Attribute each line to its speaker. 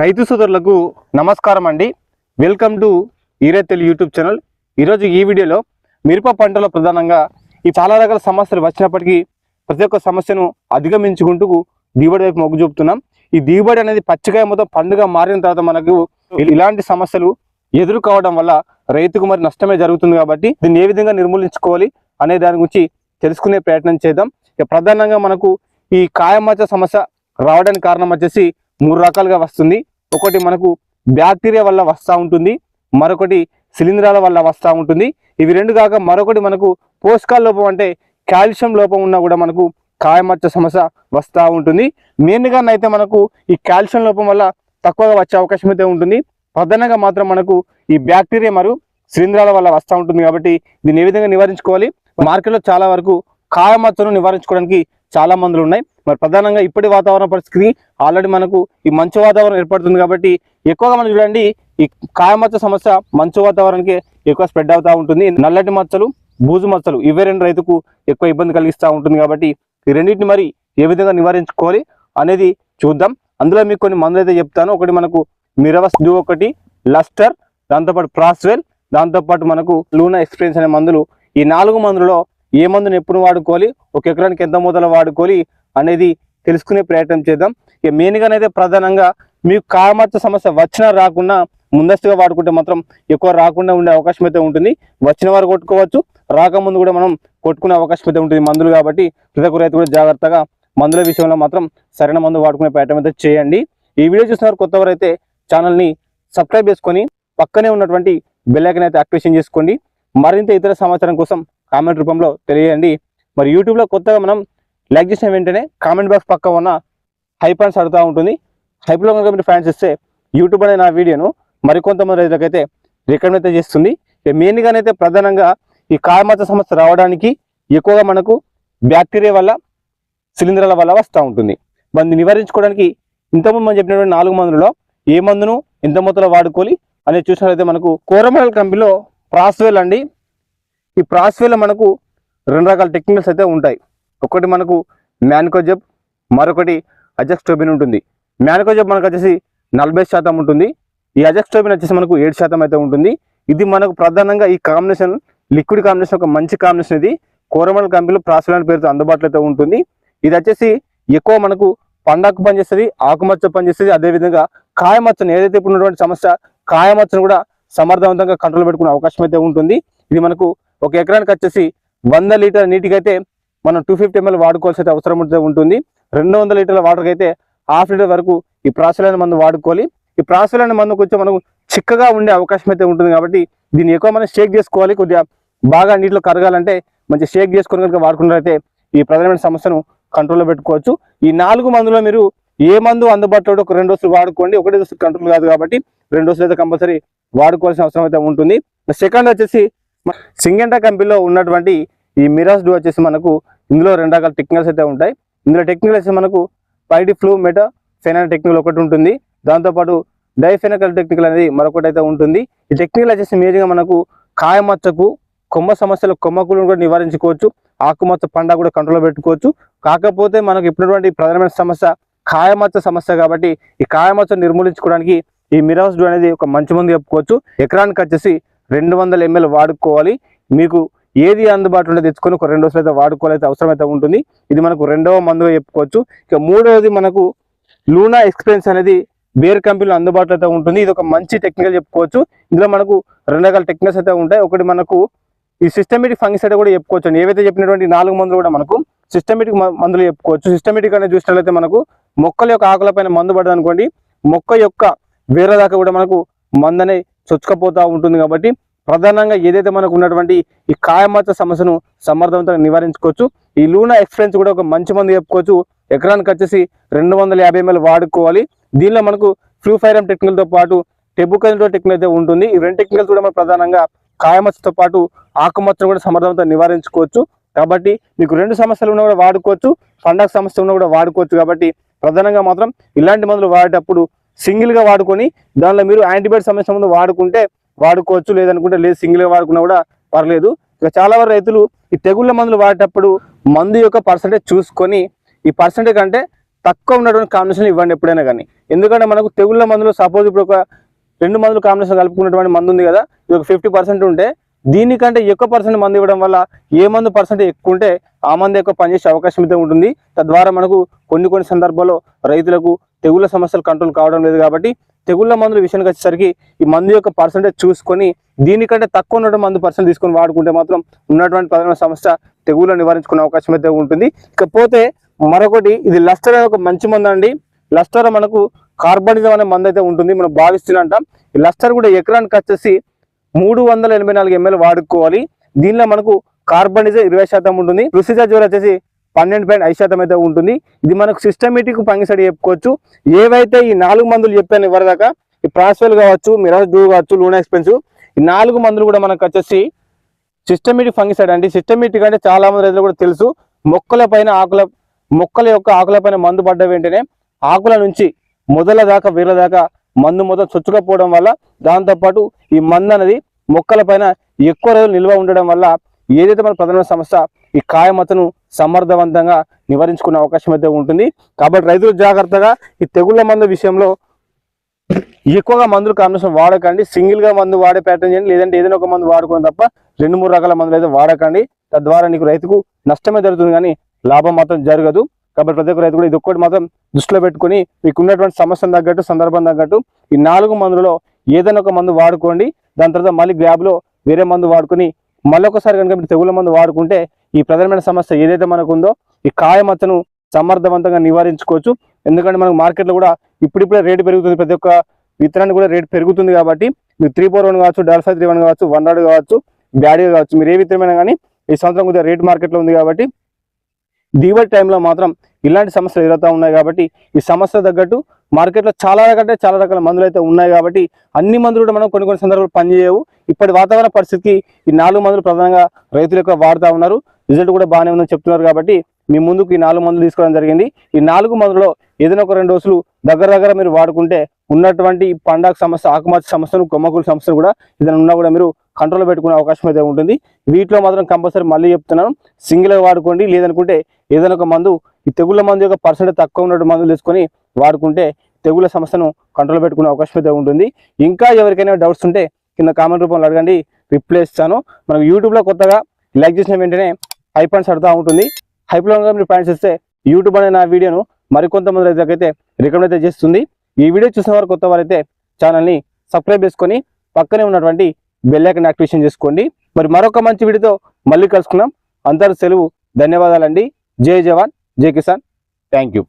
Speaker 1: రైతు సోదరులకు నమస్కారం అండి. వెల్కమ్ టు ఈరేతెల్ యూట్యూబ్ ఛానల్. ఈరోజు ఈ వీడియోలో మిరప పంటలో ప్రధానంగా ఈ చాలా రకాల సమస్యలు వచ్చినప్పటికీ ప్రతి ఒక్క సమస్యను అధిగమించుకుంటూ దిగుబడి వైపు మొగ్గు చూపుతున్నాం. ఈ దిగుబడి అనేది పచ్చికాయ మొత్తం పండుగ మారిన తర్వాత మనకు ఇలాంటి సమస్యలు ఎదురు కావడం వల్ల రైతుకు మరి నష్టమే జరుగుతుంది కాబట్టి దీన్ని ఏ విధంగా నిర్మూలించుకోవాలి అనే దాని గురించి తెలుసుకునే ప్రయత్నం చేద్దాం. ప్రధానంగా మనకు ఈ కాయమచ్చ సమస్య రావడానికి కారణం వచ్చేసి మూడు రకాలుగా వస్తుంది. ఒకటి మనకు బ్యాక్టీరియా వల్ల వస్తూ ఉంటుంది. మరొకటి శిలీంధ్రాల వల్ల వస్తూ ఉంటుంది. ఇవి రెండు కాక మరొకటి మనకు పోషకాల లోపం అంటే కాల్షియం లోపం ఉన్నా కూడా మనకు కాయమచ్చ సమస్య వస్తూ ఉంటుంది. మెయిన్గా అయితే మనకు ఈ కాల్షియం లోపం వల్ల తక్కువగా వచ్చే అవకాశం అయితే ఉంటుంది. ప్రధానంగా మాత్రం మనకు ఈ బ్యాక్టీరియా మరియు శిలీంధ్రాల వల్ల వస్తూ ఉంటుంది కాబట్టి దీన్ని ఏ విధంగా నివారించుకోవాలి? మార్కెట్లో చాలా వరకు కాయమచ్చను నివారించుకోవడానికి చాలా మందులు ఉన్నాయి. మరి ప్రధానంగా ఇప్పటి వాతావరణ పరిస్థితికి ఆల్రెడీ మనకు ఈ మంచు వాతావరణం ఏర్పడుతుంది కాబట్టి ఎక్కువగా మనం చూడండి ఈ కాయమచ్చ సమస్య మంచు వాతావరణానికి ఎక్కువ స్ప్రెడ్ అవుతూ ఉంటుంది. నల్లటి మచ్చలు బూజు మచ్చలు ఇవే రెండు రైతుకు ఎక్కువ ఇబ్బంది కలిగిస్తూ ఉంటుంది కాబట్టి ఈ రెండింటిని మరి ఏ విధంగా నివారించుకోవాలి అనేది చూద్దాం. అందులో మీకు కొన్ని మందులు అయితే చెప్తాను. ఒకటి మనకు మిరవస్ డూ ఒకటి లస్టర్ దాంతోపాటు ప్రాస్వెల్ దాంతోపాటు మనకు లూనా ఎక్స్పీరియన్స్ అనే మందులు. ఈ నాలుగు మందులలో ఏ మందును ఎప్పుడు వాడుకోవాలి? ఒక ఎకరానికి ఎంత మోతాదులో వాడుకోవాలి? అనేది తెలుసుకునే ప్రయత్నం చేద్దాం. ఇక మెయిన్గానైతే ప్రధానంగా మీకు కామర్చ సమస్య వచ్చినా రాకున్నా ముందస్తుగా వాడుకుంటే మాత్రం ఎక్కువ రాకుండా ఉండే అవకాశం అయితే ఉంటుంది. వచ్చిన వారు కొట్టుకోవచ్చు. రాకముందు కూడా మనం కొట్టుకునే అవకాశం అయితే ఉంటుంది మందులు కాబట్టి. ప్రతి ఒక్క రైతు కూడా జాగ్రత్తగా మందుల విషయంలో మాత్రం సరైన మందు వాడుకునే ప్రయత్నం అయితే చేయండి. ఈ వీడియో చూసిన వారు ఛానల్ని సబ్స్క్రైబ్ చేసుకొని పక్కనే ఉన్నటువంటి బెల్లైకన్ అయితే యాక్టివేషన్ చేసుకోండి. మరింత ఇతర సమాచారం కోసం కామెంట్ రూపంలో తెలియజేయండి. మరి యూట్యూబ్లో కొత్తగా మనం లైక్ చేసిన వెంటనే కామెంట్ బాక్స్ పక్క ఉన్న హైప్ అని సడుతూ ఉంటుంది. హైప్లో కనుక మీరు ఫ్యాన్స్ ఇస్తే యూట్యూబ్ అనే నా వీడియోను మరికొంతమంది రైతులకైతే రికమెండ్ అయితే చేస్తుంది. మెయిన్గానైతే ప్రధానంగా ఈ కాయమచ్చ సమస్య రావడానికి ఎక్కువగా మనకు బ్యాక్టీరియా వల్ల సిలిండర్ల వల్ల వస్తూ ఉంటుంది. దాన్ని నివారించుకోవడానికి ఇంతకుముందు మనం చెప్పినటువంటి నాలుగు మందులలో ఏ మందును ఎంత మొత్తంలో వాడుకోవాలి అనేది చూసినట్లయితే మనకు కోరమడల్ కంపెనీలో ప్రాస్వేల్ అండి. ఈ ప్రాస్వేల్ మనకు రెండు రకాల టెక్నికల్స్ అయితే ఉంటాయి. ఒకటి మనకు మ్యాన్కోజబ్ మరొకటి అజెక్స్టోబిన్ ఉంటుంది. మ్యాన్కోజబ్ మనకు వచ్చేసి నలభై శాతం ఉంటుంది. ఈ అజెక్స్టోబిన్ వచ్చేసి మనకు ఏడు శాతం అయితే ఉంటుంది. ఇది మనకు ప్రధానంగా ఈ కాంబినేషన్ లిక్విడ్ కాంబినేషన్ ఒక మంచి కాంబినేషన్ ఇది. కోరమల్ కంపెనీలో ప్రాస్వెల్ అనే పేరుతో అందుబాటులో అయితే ఉంటుంది. ఇది వచ్చేసి ఎక్కువ మనకు పండాకు పనిచేస్తుంది ఆకుమచ్చ పనిచేస్తుంది అదేవిధంగా కాయమచ్చను ఏదైతే ఇప్పుడు ఉన్నటువంటి సమస్య కాయమచ్చను కూడా సమర్థవంతంగా కంట్రోల్ పెట్టుకునే అవకాశం అయితే ఉంటుంది. ఇది మనకు ఒక ఎకరానికి వచ్చేసి వంద లీటర్ నీటికి అయితే మనం టూ ఫిఫ్టీ ఎంఎల్ వాడుకోవాల్సి అవసరం ఉంటుంది. రెండు వందల లీటర్ల వాటర్కి అయితే హాఫ్ లీటర్ వరకు ఈ ప్రాసలైన మందు వాడుకోవాలి. ఈ ప్రాసలైన మందు కొంచెం మనకు చిక్కగా ఉండే అవకాశం అయితే ఉంటుంది కాబట్టి దీన్ని ఎక్కువ మనం షేక్ చేసుకోవాలి. కొద్దిగా బాగా నీటిలో కరగాలంటే మంచి షేక్ చేసుకుని కనుక వాడుకున్నట్లయితే ఈ ప్రధానమైన సమస్యను కంట్రోల్లో పెట్టుకోవచ్చు. ఈ నాలుగు మందులో మీరు ఏ మందు అందుబాటులో ఒక రెండు రోజులు వాడుకోండి. ఒకటే రోజు కంట్రోల్ కాదు కాబట్టి రెండు రోజులు అయితే కంపల్సరీ వాడుకోవాల్సిన అవసరం అయితే ఉంటుంది. సెకండ్ వచ్చేసి సింగెంటా కంపెనీలో ఉన్నటువంటి ఈ మిరాస్ డూ వచ్చేసి మనకు ఇందులో రెండు రకాల టెక్నికల్స్ అయితే ఉంటాయి. ఇందులో టెక్నికల్ వచ్చేసి మనకు pydiflumetofen technical ఒకటి ఉంటుంది. దాంతోపాటు డైఫెనకల్ టెక్నికల్ అనేది మరొకటి అయితే ఉంటుంది. ఈ టెక్నికల్ వచ్చేసి మేజర్గా మనకు కాయమచ్చకు కొమ్మ సమస్యలు కొమ్మకులను కూడా నివారించుకోవచ్చు. ఆకుమచ్చ పండ కూడా కంట్రోల్లో పెట్టుకోవచ్చు. కాకపోతే మనకు ఇప్పుడున్నటువంటి ప్రధానమైన సమస్య కాయమచ్చ సమస్య కాబట్టి ఈ కాయమచ్చ నిర్మూలించుకోవడానికి ఈ మిరాస్ డూ అనేది ఒక మంచి మందు చెప్పుకోవచ్చు. ఎకరానికి వచ్చేసి రెండు వందల ఎంఎల్ వాడుకోవాలి. మీకు ఏది అందుబాటులో తెచ్చుకొని ఒక రెండు రోజులు అయితే వాడుకోవాలైతే అవసరం అయితే ఉంటుంది. ఇది మనకు రెండవ మందుగా చెప్పుకోవచ్చు. ఇక మూడవది మనకు లూనా ఎక్స్పీరియన్స్ అనేది బేర్ కంపెనీలో అందుబాటులో అయితే ఉంటుంది. ఇది ఒక మంచి టెక్నికల్ చెప్పుకోవచ్చు. ఇందులో మనకు రెండు రకాల టెక్నిక్స్ అయితే ఉంటాయి. ఒకటి మనకు ఈ సిస్టమేటిక్ ఫంగిసైడ్ కూడా చెప్పుకోవచ్చు. ఏవైతే చెప్పినటువంటి నాలుగు మందులు కూడా మనకు సిస్టమేటిక్ మందులు చెప్పుకోవచ్చు. సిస్టమేటిక్ అనేది చూసినట్లయితే మనకు మొక్కల యొక్క ఆకుల పైన మందు పడదు అనుకోండి. మొక్క యొక్క వేరే దాకా కూడా మనకు మందనే చొచ్చుకపోతూ ఉంటుంది కాబట్టి ప్రధానంగా ఏదైతే మనకు ఉన్నటువంటి ఈ కాయమచ్చ సమస్యను సమర్థవంతంగా నివారించుకోవచ్చు. ఈ లూనా ఎక్స్పీరియన్స్ కూడా ఒక మంచి మందు చెప్పుకోవచ్చు. ఎకరానికి వచ్చేసి రెండు వందల యాభై ఎంఎల్ వాడుకోవాలి. దీనిలో మనకు ఫ్లూఫైరమ్ టెక్నిక్తో టెక్నికల్తో పాటు టెబుకల్తో టెక్నికల్ అయితే ఉంటుంది. ఈ రెండు టెక్నికల్స్ కూడా మనం ప్రధానంగా కాయమచ్చతో పాటు ఆకుమచ్చను కూడా సమర్థవంతంగా నివారించుకోవచ్చు. కాబట్టి మీకు రెండు సమస్యలు ఉన్నా కూడా వాడుకోవచ్చు. పండగ సమస్య ఉన్నా కూడా వాడుకోవచ్చు. కాబట్టి ప్రధానంగా మాత్రం ఇలాంటి మందులు వాడేటప్పుడు సింగిల్గా వాడుకొని దానిలో మీరు యాంటీబయాటిక్ సమస్య ముందు వాడుకుంటే వాడుకోవచ్చు లేదనుకుంటే లేదు సింగిల్గా వాడుకున్నా కూడా పర్లేదు. ఇక చాలా వరకు రైతులు ఈ తెగుళ్ళ మందులు వాడేటప్పుడు మందు యొక్క పర్సంటేజ్ చూసుకొని ఈ పర్సంటేజ్ కంటే తక్కువ ఉన్నటువంటి కాంబినేషన్ ఇవ్వండి ఎప్పుడైనా కానీ. ఎందుకంటే మనకు తెగుళ్ళ మందులు సపోజ్ ఇప్పుడు ఒక రెండు మందులు కాంబినేషన్ కలుపుకున్నటువంటి మందు ఉంది కదా ఇది ఒక ఫిఫ్టీ పర్సెంట్ ఉంటే దీనికంటే ఎక్కువ పర్సెంట్ మందు ఇవ్వడం వల్ల ఏ మందు పర్సెంట్ ఎక్కువ ఉంటే ఆ మందు ఎక్కువ పనిచేసే అవకాశం అయితే ఉంటుంది. తద్వారా మనకు కొన్ని కొన్ని సందర్భాల్లో రైతులకు తెగుళ్ళ సమస్యలు కంట్రోల్ కావడం లేదు కాబట్టి తెగుళ్ళ మందుల విషయానికి వచ్చేసరికి ఈ మందు యొక్క పర్సెంటేజ్ చూసుకొని దీనికంటే తక్కువ ఉన్నటువంటి మందు పర్సెంట్ తీసుకొని వాడుకుంటే మాత్రం ఉన్నటువంటి ప్రధాన సమస్య తెగుళ్ళు నివారించుకునే అవకాశం అయితే ఉంటుంది. ఇకపోతే మరొకటి ఇది లస్టర్ అనే ఒక మంచి మందు అండి. లస్టర్ మనకు కార్బనిజం అనే మందు అయితే ఉంటుంది మనం భావిస్తున్నంట ఈ లస్టర్ కూడా ఎకరానికి వచ్చేసి మూడు వందల ఎనభై నాలుగు ఎంఎల్ వాడుకోవాలి. దీనిలో మనకు కార్బనిజం ఇరవై శాతం ఉంటుంది. రుసిజా జ్వరం వచ్చేసి పన్నెండు పాయింట్ ఐదు శాతం అయితే ఉంటుంది. ఇది మనకు సిస్టమేటిక్ పంగిసడి చెప్పుకోవచ్చు. ఏవైతే ఈ నాలుగు మందులు చెప్పాను ఇవ్వరదాకా ఈ ప్రాస్వెల్ కావచ్చు మిరాజ్ డూ కావచ్చు లూనా ఎక్స్పెన్స్ ఈ నాలుగు మందులు కూడా మనకు వచ్చేసి సిస్టమేటిక్ ఫంగిసైడ్ అంటే సిస్టమేటిక్ అంటే చాలా మంది రైతులు కూడా తెలుసు. మొక్కల పైన ఆకుల మొక్కల యొక్క ఆకుల పైన మందు పడ్డ వెంటనే ఆకుల నుంచి మొదల దాకా వీళ్ళ దాకా మందు మొదలు చొచ్చుకపోవడం వల్ల దాంతోపాటు ఈ మందు అనేది మొక్కల పైన ఎక్కువ రోజులు నిల్వ ఉండడం వల్ల ఏదైతే మన ప్రధాన సమస్య ఈ కాయమతను సమర్థవంతంగా నివారించుకునే అవకాశం అయితే ఉంటుంది. కాబట్టి రైతులు జాగ్రత్తగా ఈ తెగుళ్ళ మందు విషయంలో ఎక్కువగా మందులు కాంబినేషన్ వాడకండి. సింగిల్గా మందు వాడే ప్యాటర్న్ చేయండి. లేదంటే ఏదైనా ఒక మందు వాడుకోండి తప్ప రెండు మూడు రకాల మందులు అయితే వాడకండి. తద్వారా నీకు రైతుకు నష్టమే జరుగుతుంది కానీ లాభం మాత్రం జరగదు. కాబట్టి ప్రతి ఒక్క రైతు కూడా ఇది ఒక్కటి మాత్రం దృష్టిలో పెట్టుకొని మీకు ఉన్నటువంటి సమస్యను తగ్గట్టు సందర్భం తగ్గట్టు ఈ నాలుగు మందులలో ఏదైనా ఒక మందు వాడుకోండి. దాని తర్వాత మళ్ళీ గ్యాబ్లో వేరే మందు వాడుకొని మళ్ళొకసారి కనుక మీరు తెగుల మందు వాడుకుంటే ఈ ప్రధానమైన సమస్య ఏదైతే మనకు ఉందో ఈ కాయమచ్చను సమర్థవంతంగా నివారించుకోవచ్చు. ఎందుకంటే మనకు మార్కెట్లో కూడా ఇప్పుడిప్పుడే రేటు పెరుగుతుంది. ప్రతి ఒక్క విత్తనానికి కూడా రేటు పెరుగుతుంది కాబట్టి మీరు త్రీ ఫోర్ వన్ కావచ్చు డల్ ఫైవ్ త్రీ వన్ కావచ్చు వన్ రాడ్ కావచ్చు బ్యాడీ కావచ్చు మీరు ఏ విత్తనమైనా కానీ ఈ సంవత్సరం కొద్దిగా రేటు మార్కెట్లో ఉంది కాబట్టి దిగుబడి టైంలో మాత్రం ఇలాంటి సమస్యలు ఎదురవుతూ ఉన్నాయి కాబట్టి ఈ సమస్య తగ్గట్టు మార్కెట్లో చాలా రకాల చాలా రకాల మందులు అయితే ఉన్నాయి కాబట్టి అన్ని మందులు కూడా మనం కొన్ని కొన్ని సందర్భాలు పనిచేయవు. ఇప్పటి వాతావరణ పరిస్థితికి ఈ నాలుగు మందులు ప్రధానంగా రైతులు ఎక్కువ వాడుతూ ఉన్నారు. రిజల్ట్ కూడా బాగానే ఉందని చెప్తున్నారు కాబట్టి మీ ముందుకు ఈ నాలుగు మందులు తీసుకోవడం జరిగింది. ఈ నాలుగు మందులో ఏదైనా ఒక రెండు డోసులు దగ్గర దగ్గర మీరు వాడుకుంటే ఉన్నటువంటి ఈ పండగ సమస్య ఆకుమచ్చ సమస్యను కొమ్మకూల సమస్యను కూడా ఏదైనా ఉన్నా కూడా మీరు కంట్రోల్ పెట్టుకునే అవకాశం అయితే ఉంటుంది. వీటిలో మాత్రం కంపల్సరీ మళ్ళీ చెప్తున్నాను. సింగిల్గా వాడుకోండి. లేదనుకుంటే ఏదైనా ఒక మందు ఈ తెగుళ్ళ మందు యొక్క పర్సెంట్ తక్కువ ఉన్నటువంటి మందులు తీసుకొని వాడుకుంటే తెగుళ్ళ సమస్యను కంట్రోల్ పెట్టుకునే అవకాశం అయితే ఉంటుంది. ఇంకా ఎవరికైనా డౌట్స్ ఉంటే కింద కామెంట్ రూపంలో అడగండి. రిప్లై ఇస్తాను. మనం యూట్యూబ్లో కొత్తగా లైక్ చేసిన వెంటనే హై పాయింట్స్ అడుతూ ఉంటుంది. హైప్లో మీరు పాయింట్స్ ఇస్తే యూట్యూబ్ అనే నా వీడియోను మరికొంతమంది రైతులకైతే రికమెండ్ అయితే చేస్తుంది. ఈ వీడియో చూసిన వారు కొత్త వారైతే ఛానల్ని సబ్స్క్రైబ్ చేసుకొని పక్కనే ఉన్నటువంటి బెల్లైకన్ యాక్టివేషన్ చేసుకోండి. మరి మరొక మంచి వీడియోతో మళ్ళీ కలుసుకున్నాం అందరూ సెలవు ధన్యవాదాలండి. జై జవాన్. जय किसान थैंक यू